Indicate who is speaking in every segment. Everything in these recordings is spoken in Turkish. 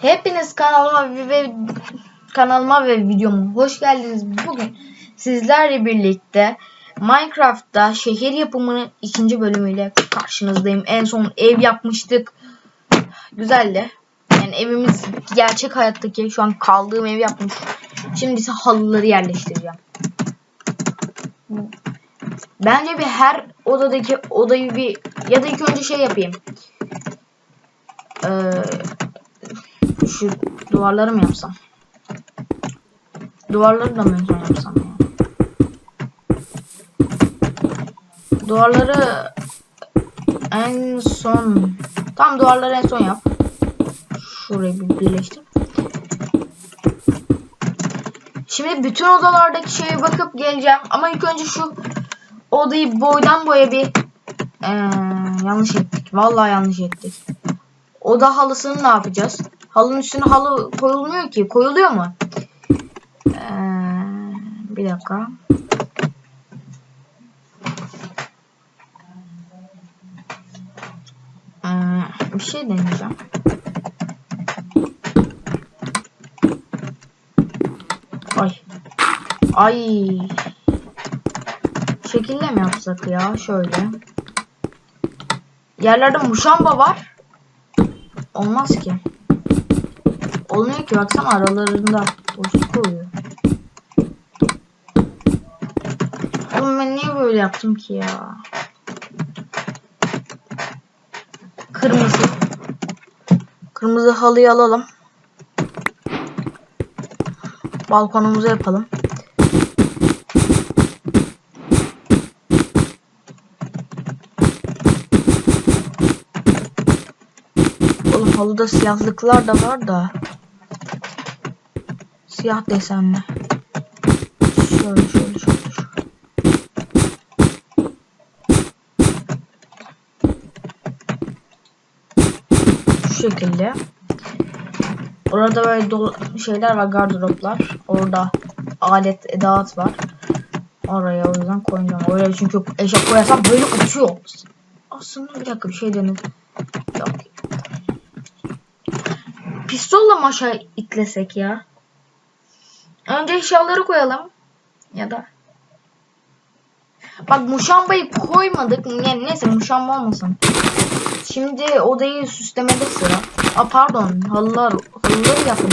Speaker 1: Hepiniz kanalıma ve, kanalıma ve videoma hoş geldiniz. Bugün sizlerle birlikte Minecraft'ta şehir yapımının ikinci bölümüyle karşınızdayım. En son ev yapmıştık. Güzeldi. Yani evimiz gerçek hayattaki şu an kaldığım ev yapmış. Şimdi ise halıları yerleştireceğim. Bence bir her odadaki odayı bir ya da ilk önce şey yapayım. Ee, şu duvarları mı yapsam? Duvarları da mı yapsam ya? Duvarları en son tam duvarları en son yap. Şurayı bir birleştir. Şimdi bütün odalardaki şeye bakıp geleceğim ama ilk önce şu odayı boydan boya bir ee, yanlış ettik. Vallahi yanlış ettik. Oda halısını ne yapacağız? Halının üstüne halı koyulmuyor ki. Koyuluyor mu? Ee, bir dakika. Ee, bir şey deneyeceğim. Ay. Ay. Şekille mi yapsak ya? Şöyle. Yerlerde muşamba var. Olmaz ki. Olmuyor ki baksana aralarında boşluk oluyor. Oğlum ben niye böyle yaptım ki ya? Kırmızı. Kırmızı halıyı alalım. Balkonumuzu yapalım. Oğlum halıda siyahlıklar da var da. Siyah desenli. Şöyle şöyle şöyle. Şu şekilde. Orada böyle dolu şeyler var gardıroplar. Orada alet edat var. Oraya o yüzden koyacağım. Oraya çünkü eşya koyarsam böyle uçuyor. Aslında bir dakika bir şey denedim. Yok. Pistolla mı aşağı itlesek ya? Önce eşyaları koyalım. Ya da. Bak muşambayı koymadık. Yani neyse muşamba olmasın. Şimdi odayı süslemede sıra. Aa pardon halılar. Halıları yapın.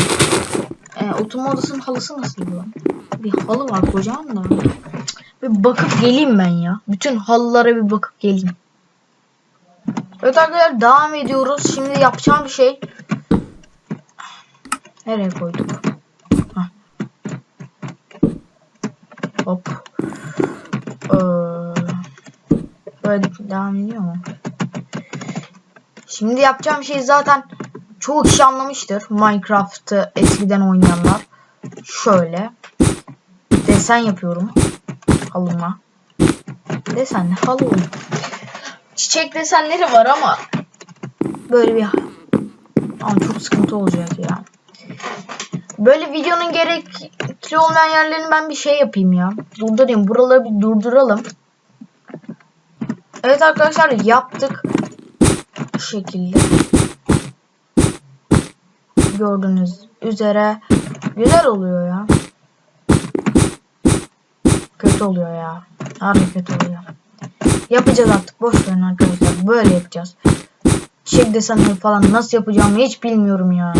Speaker 1: Ee, oturma odasının halısı nasıl lan? Bir halı var kocaman da. Bir bakıp geleyim ben ya. Bütün halılara bir bakıp geleyim. Evet arkadaşlar devam ediyoruz. Şimdi yapacağım şey. Nereye koyduk? Hop. Ee, böyle devam ediyor mu? Şimdi yapacağım şey zaten çoğu kişi anlamıştır. Minecraft'ı eskiden oynayanlar. Şöyle. Desen yapıyorum. Halıma. Desenli halı. Çiçek desenleri var ama böyle bir ama çok sıkıntı olacak ya. Böyle videonun gerekli olmayan yerlerini ben bir şey yapayım ya. Durdurayım. Buraları bir durduralım. Evet arkadaşlar yaptık. Bu şekilde. Gördüğünüz üzere güzel oluyor ya. Kötü oluyor ya. Harbi kötü oluyor. Yapacağız artık. Boş verin arkadaşlar. Böyle yapacağız. Çiçek desenleri falan nasıl yapacağımı hiç bilmiyorum ya.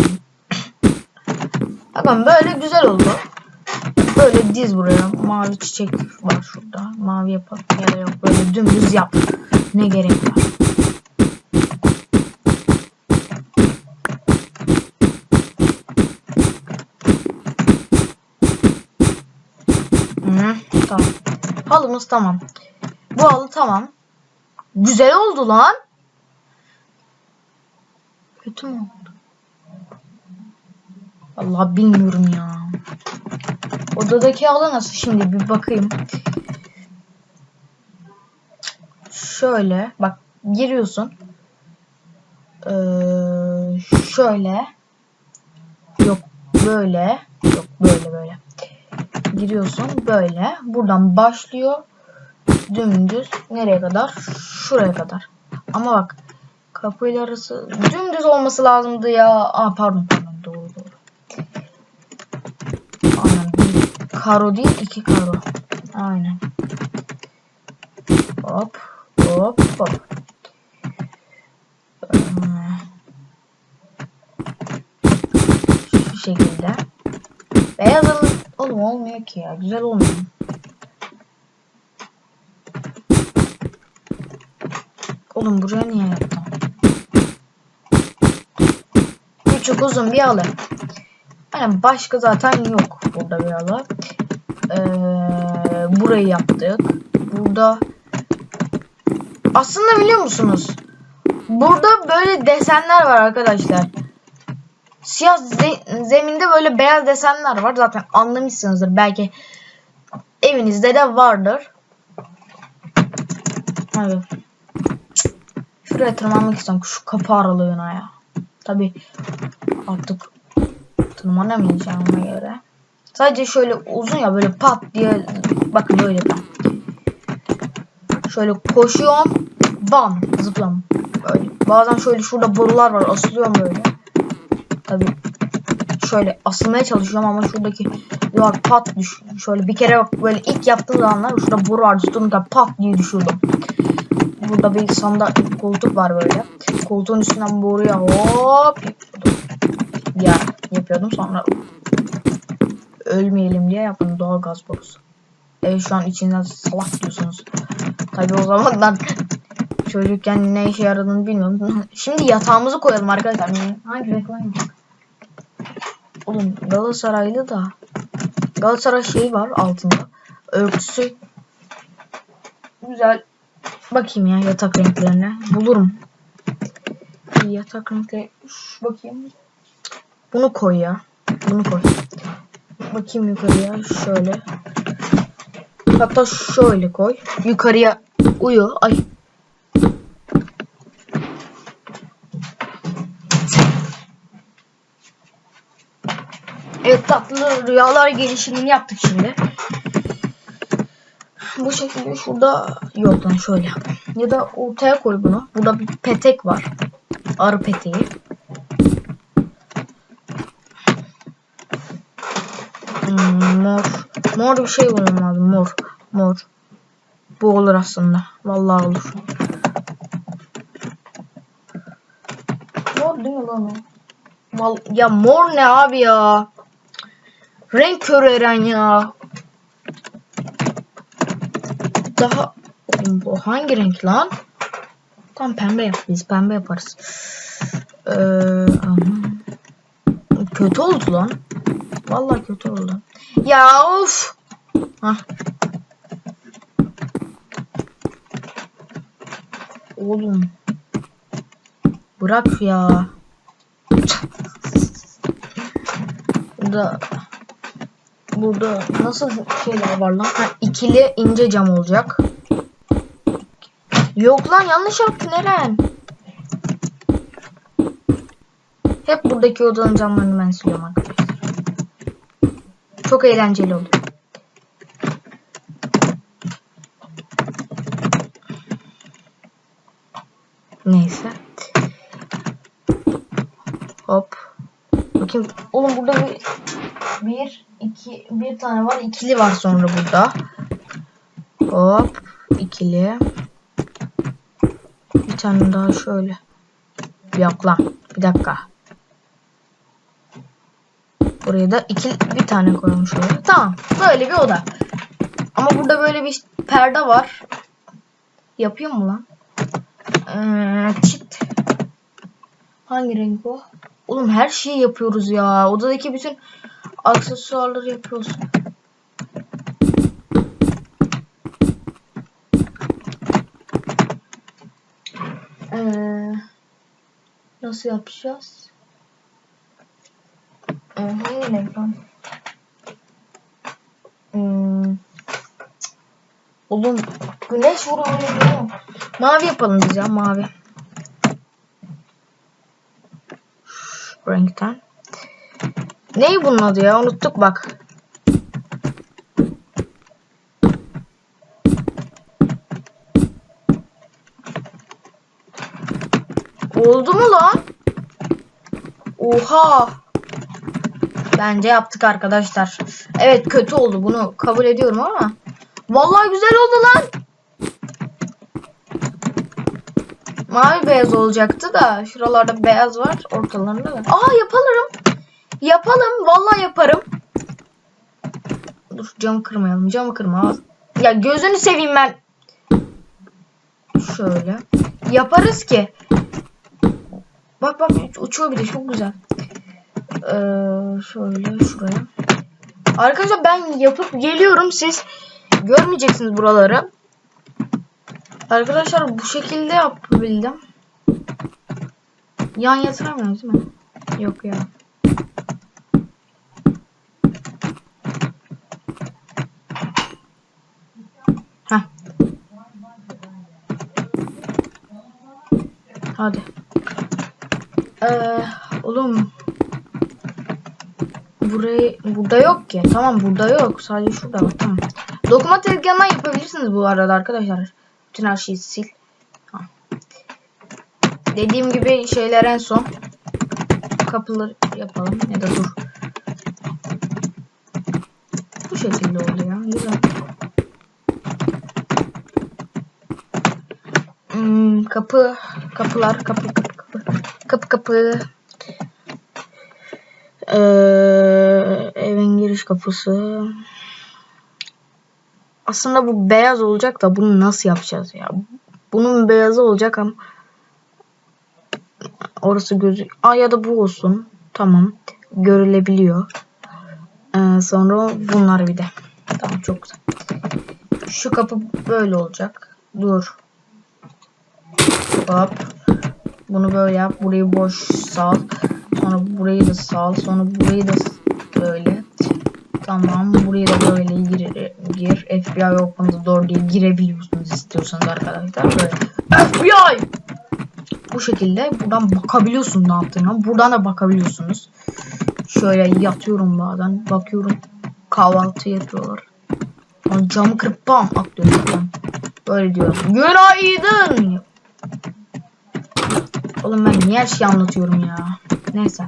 Speaker 1: Bakın böyle güzel oldu. Böyle diz buraya. Mavi çiçek var şurada. Mavi yapalım ya da yok. Böyle dümdüz yap. Ne gerek var? Hı, tamam. Halımız tamam. Bu halı tamam. Güzel oldu lan. Kötü mü oldu? Allah bilmiyorum ya. Odadaki halı nasıl şimdi bir bakayım. Şöyle bak giriyorsun. Ee, şöyle. Yok böyle. Yok böyle böyle. Giriyorsun böyle. Buradan başlıyor. Dümdüz. Nereye kadar? Şuraya kadar. Ama bak kapıyla arası dümdüz olması lazımdı ya. Aa pardon pardon karo değil iki karo. Aynen. Hop hop hop. Ee, Şu şekilde. Beyaz alın. Oğlum olmuyor ki ya. Güzel olmuyor. Oğlum buraya niye yaptım? Küçük uzun bir alı. Yani başka zaten yok burada bir alı. Ee, burayı yaptık. Burada aslında biliyor musunuz? Burada böyle desenler var arkadaşlar. Siyah ze- zeminde böyle beyaz desenler var. Zaten anlamışsınızdır. Belki evinizde de vardır. Hayır. Şuraya tırmanmak istiyorum. Şu kapı aralığına ya. Tabi artık tırmanamayacağım ona göre. Sadece şöyle uzun ya böyle pat diye bakın böyle. Şöyle koşuyorum. Bam zıplam. Böyle. Bazen şöyle şurada borular var asılıyorum böyle. Tabi şöyle asılmaya çalışıyorum ama şuradaki duvar pat düş. Şöyle bir kere bak böyle ilk yaptığım zamanlar şurada boru vardı tutunurken pat diye düşüyordum. Burada bir sandal koltuk var böyle. Koltuğun üstünden boruya hop yapıyordum. Ya yapıyordum sonra ölmeyelim diye yaptım doğal gaz borusu. Evet şu an içinden salak diyorsunuz. Tabi o zamanlar çocukken ne işe yaradığını bilmiyorum. Şimdi yatağımızı koyalım arkadaşlar. Hangi reklam? Oğlum Galatasaraylı da Galatasaray şeyi var altında. Örtüsü güzel. Bakayım ya yatak renklerine. Bulurum. Yatak renkleri. Bakayım. Bunu koy ya. Bunu koy. Bakayım yukarıya. Şöyle. Hatta şöyle koy. Yukarıya uyu. Ay. Evet tatlı rüyalar gelişimini yaptık şimdi. Bu şekilde şurada yok şöyle. Ya da ortaya koy bunu. Burada bir petek var. Arı peteği. Hmm, mor. Mor bir şey bulmam lazım. Mor. Mor. Bu olur aslında. Vallahi olur. Mor değil mi lan o? Val ya mor ne abi ya? Renk körü Eren ya. Daha bu hangi renk lan? Tam pembe yap biz pembe yaparız. Ee, aman. kötü oldu lan. Vallahi kötü oldu. Ya of. Hah. Oğlum. Bırak ya. Burada burada nasıl şeyler var lan? Ha, ikili ince cam olacak. Yok lan yanlış yaptın Eren. Hep buradaki odanın camlarını ben siliyorum arkadaşlar. Çok eğlenceli oldu. Neyse. Hop. Bakayım. Oğlum burada bir bir iki bir tane var. ikili var sonra burada. Hop. ikili. Bir tane daha şöyle. Yok lan. Bir dakika. Buraya da iki bir tane koymuş oluyor. Tamam. Böyle bir oda. Ama burada böyle bir perde var. Yapıyor mu lan? Ee, çift. Hangi renk o? Oğlum her şeyi yapıyoruz ya. Odadaki bütün aksesuarları yapıyoruz. Ee, nasıl yapacağız? Ee, hangi renk lan? Hmm. Oğlum güneş vuruyor Mavi yapalım biz ya mavi. Renkten. Ney bunun adı ya? Unuttuk bak. Oldu mu lan? Oha. Bence yaptık arkadaşlar. Evet kötü oldu bunu kabul ediyorum ama. Vallahi güzel oldu lan. Mavi beyaz olacaktı da şuralarda beyaz var ortalarında da. Aa yapalım. Yapalım. Vallahi yaparım. Dur camı kırmayalım. Camı kırma. Ya gözünü seveyim ben. Şöyle. Yaparız ki. Bak bak uçuyor bir de çok güzel. Ee, şöyle şuraya. Arkadaşlar ben yapıp geliyorum. Siz görmeyeceksiniz buraları. Arkadaşlar bu şekilde yapabildim. Yan yatıramıyoruz değil mi? Yok ya. Heh. Hadi. Ee, oğlum. Burayı burada yok ki. Tamam burada yok. Sadece şurada var. Tamam. Dokuma tezgahından yapabilirsiniz bu arada arkadaşlar. Bütün her şeyi sil. Ha. Dediğim gibi şeyler en son. Kapıları yapalım. Ya da dur. Bu şekilde oldu ya. Güzel. Hmm, kapı, kapılar, kapı, kapı, kapı, kapı, kapı. Ee, giriş kapısı. Aslında bu beyaz olacak da bunu nasıl yapacağız ya? Bunun beyazı olacak ama orası gözü. Aa ya da bu olsun. Tamam. Görülebiliyor. Ee, sonra bunlar bir de. Tamam çok güzel. Şu kapı böyle olacak. Dur. Hop. Bunu böyle yap. Burayı boş sal. Sonra burayı da sal. Sonra burayı da böyle. Tamam. Burayı da böyle gir. gir. FBI Open the Door diye girebiliyorsunuz istiyorsanız arkadaşlar. Böyle. FBI! Bu şekilde buradan bakabiliyorsun ne yaptığına. Buradan da bakabiliyorsunuz. Şöyle yatıyorum bazen. Bakıyorum. Kahvaltı yapıyorlar. Sonra camı kırıp bam atlıyorum. Böyle diyorum. Günaydın! Oğlum ben niye her şeyi anlatıyorum ya. Neyse.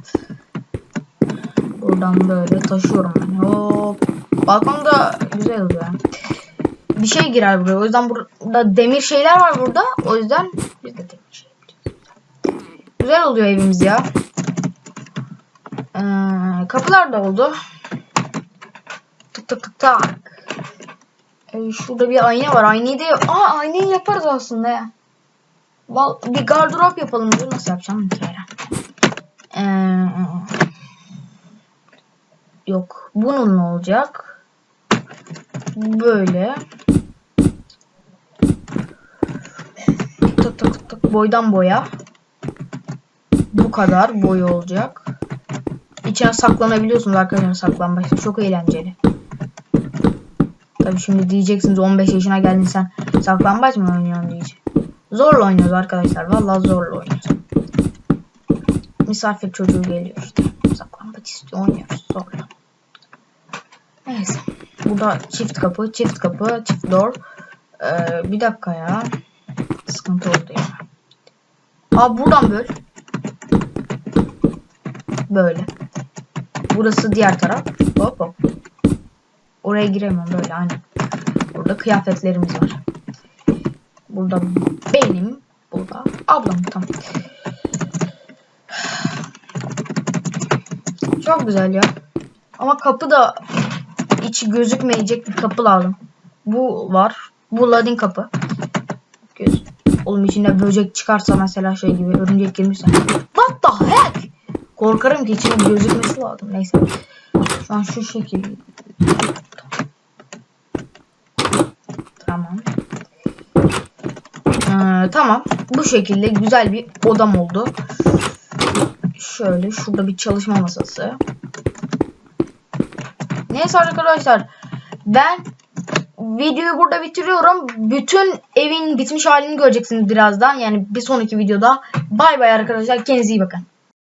Speaker 1: Buradan böyle taşıyorum ben. Hop. Balkonda güzel oluyor. Bir şey girer buraya. O yüzden burada demir şeyler var burada. O yüzden biz de demir şey. Güzel oluyor evimiz ya. Ee, kapılar da oldu. Tık tık tık tak. Ee, şurada bir ayna var. Aynayı da Aa aynayı yaparız aslında ya. Val bir gardırop yapalım. Dur nasıl yapacağım. Ee, yok. Bunun ne olacak? Böyle. Tık tık tık boydan boya. Bu kadar boyu olacak. İçine saklanabiliyorsunuz arkadaşlar saklanmak Çok eğlenceli. Tabi şimdi diyeceksiniz 15 yaşına geldin sen saklambaç mı oynuyorsun diyeceğim. Zorla oynuyoruz arkadaşlar. Vallahi zorla oynuyoruz. Misafir çocuğu geliyor işte. Saklambaç istiyor oynuyoruz zorla. Neyse. Burada çift kapı, çift kapı, çift door. Ee, bir dakika ya. Sıkıntı oldu ya. Aa buradan böyle. Böyle. Burası diğer taraf. Hop hop. Oraya giremem böyle aynen. Burada kıyafetlerimiz var. Burada benim. Burada ablam tam. Çok güzel ya. Ama kapı da içi gözükmeyecek bir kapı lazım. Bu var. Bu ladin kapı. Göz. Oğlum içinde böcek çıkarsa mesela şey gibi örümcek girmişse. What the heck? Korkarım ki içinde gözükmesi lazım. Neyse. Şu an şu şekilde. Tamam. Ee, tamam. Bu şekilde güzel bir odam oldu. Şöyle şurada bir çalışma masası. Neyse arkadaşlar. Ben videoyu burada bitiriyorum. Bütün evin bitmiş halini göreceksiniz birazdan. Yani bir sonraki videoda. Bay bay arkadaşlar. Kendinize iyi bakın.